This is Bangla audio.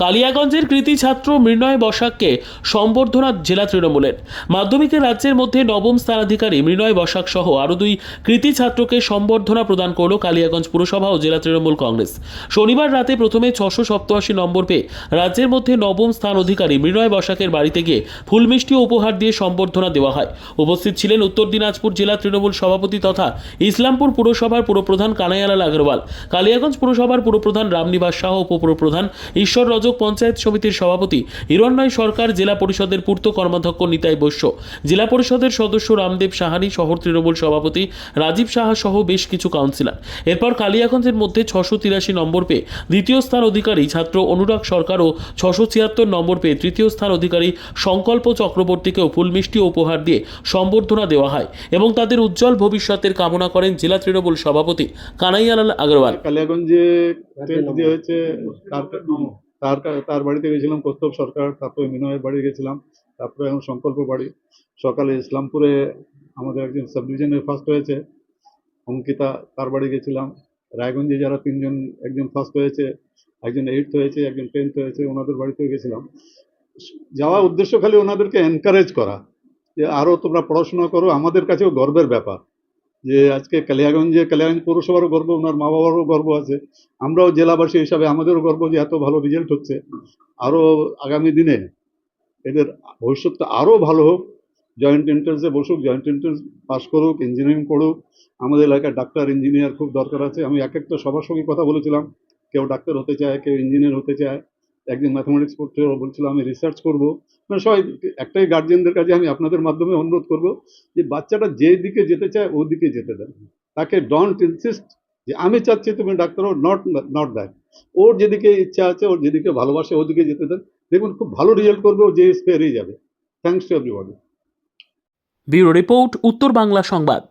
কালিয়াগঞ্জের কৃতি ছাত্র মৃণয় বসাককে সম্বর্ধনা জেলা তৃণমূলের। মাধ্যমিকে রাজ্যের মধ্যে নবম স্থানাধিকারী মৃণয় বসাক সহ আরও দুই কৃতি ছাত্রকে সম্বর্ধনা প্রদান করল কালিয়াগঞ্জ পুরসভা ও জেলা তৃণমূল কংগ্রেস। শনিবার রাতে প্রথমে ছশো সপ্তআশি নম্বর পেয়ে রাজ্যের মধ্যে নবম স্থান অধিকারী মৃণয় বসাকের বাড়িতে গিয়ে ফুলমিষ্টি উপহার দিয়ে সম্বর্ধনা দেওয়া হয়। উপস্থিত ছিলেন উত্তর দিনাজপুর জেলা তৃণমূল সভাপতি তথা ইসলামপুর পুরসভার পুরপ্রধান কানাইয়ালাল আগরওয়াল। কালিয়াগঞ্জ পুরসভার পুরপ্রধান রামনিবাস শাহ উপপুরপ্রধান ঈশ্বর রজক পঞ্চায়েত সমিতির সভাপতি। হিরণ্ময় সরকার, জেলা পরিষদের পূর্ত কর্মাধ্যক্ষ নিতাই বৈশ্য। জেলা পরিষদের সদস্য রামদেব সাহানি, শহর তৃণমূল সভাপতি রাজীব সাহা সহ বেশ কিছু কাউন্সিলর। এরপর কালিয়াগঞ্জের মধ্যে ছশো তিরাশি নম্বর পেয়ে দ্বিতীয় স্থান অধিকারী ছাত্র অনুরাগ সরকার ও ছশো ছিয়াত্তর নম্বর পেয়ে তৃতীয় স্থান অধিকারী সংকল্প চক্রবর্তীকেও ফুলমিষ্টি উপহার দিয়ে সম্বর্ধনা দেওয়া হয় এবং তাদের উজ্জ্বল ভবিষ্যতের কামনা করেন জেলা তৃণমূল সভাপতি কানাইয়ালাল আগরওয়াল। কালিয়াগঞ্জে হয়েছে তার তার বাড়িতে গেছিলাম কৌস্তব সরকার, তারপরে মিনয়ের বাড়ি গেছিলাম, তারপরে এখন সংকল্প বাড়ি। সকালে ইসলামপুরে আমাদের একজন সাব ডিভিশনে ফার্স্ট হয়েছে, অঙ্কিতা, তার বাড়ি গেছিলাম। রায়গঞ্জে যারা তিনজন, একজন ফার্স্ট হয়েছে, একজন এইটথ হয়েছে, একজন টেন্থ হয়েছে, ওনাদের বাড়িতেও গেছিলাম। যাওয়া উদ্দেশ্য খালি ওনাদেরকে এনকারেজ করা, যে আরও তোমরা পড়াশোনা করো, আমাদের কাছেও গর্বের ব্যাপার। যে আজকে কালিয়াগঞ্জে কালিয়াগঞ্জ পৌরসভারও গর্ব, ওনার মা বাবারও গর্ব আছে। আমরাও জেলাবাসী হিসাবে আমাদেরও গর্ব যে এত ভালো রেজাল্ট হচ্ছে। আরও আগামী দিনে এদের ভবিষ্যৎটা আরও ভালো হোক জয়েন্ট এন্ট্রান্সে বসুক জয়েন্ট এন্ট্রান্স পাস করুক ইঞ্জিনিয়ারিং পড়ুক। আমাদের এলাকায় ডাক্তার ইঞ্জিনিয়ার খুব দরকার আছে। আমি এক একটা সবার সঙ্গে কথা বলেছিলাম, কেউ ডাক্তার হতে চায়, কেউ ইঞ্জিনিয়ার হতে চায়। একজন ম্যাথামেটিক্স পড়তে বলছিল, আমি রিসার্চ করব। মানে সবাই, একটাই গার্জিয়ানদের কাছে আমি আপনাদের মাধ্যমে অনুরোধ করব যে বাচ্চাটা যে দিকে যেতে চায় ও দিকে যেতে দেন। তাকে ডন্ট ইনসিস্ট যে আমি চাচ্ছি তুমি ডাক্তার নট নট দ্যাট ওর যেদিকে ইচ্ছা আছে, ওর যেদিকে ভালোবাসে ওদিকে যেতে দেন। দেখুন, খুব ভালো রেজাল্ট করবে ও, যে পেরিয়ে যাবে। Thanks to everybody bureau report, Uttar Bangla Sangbad.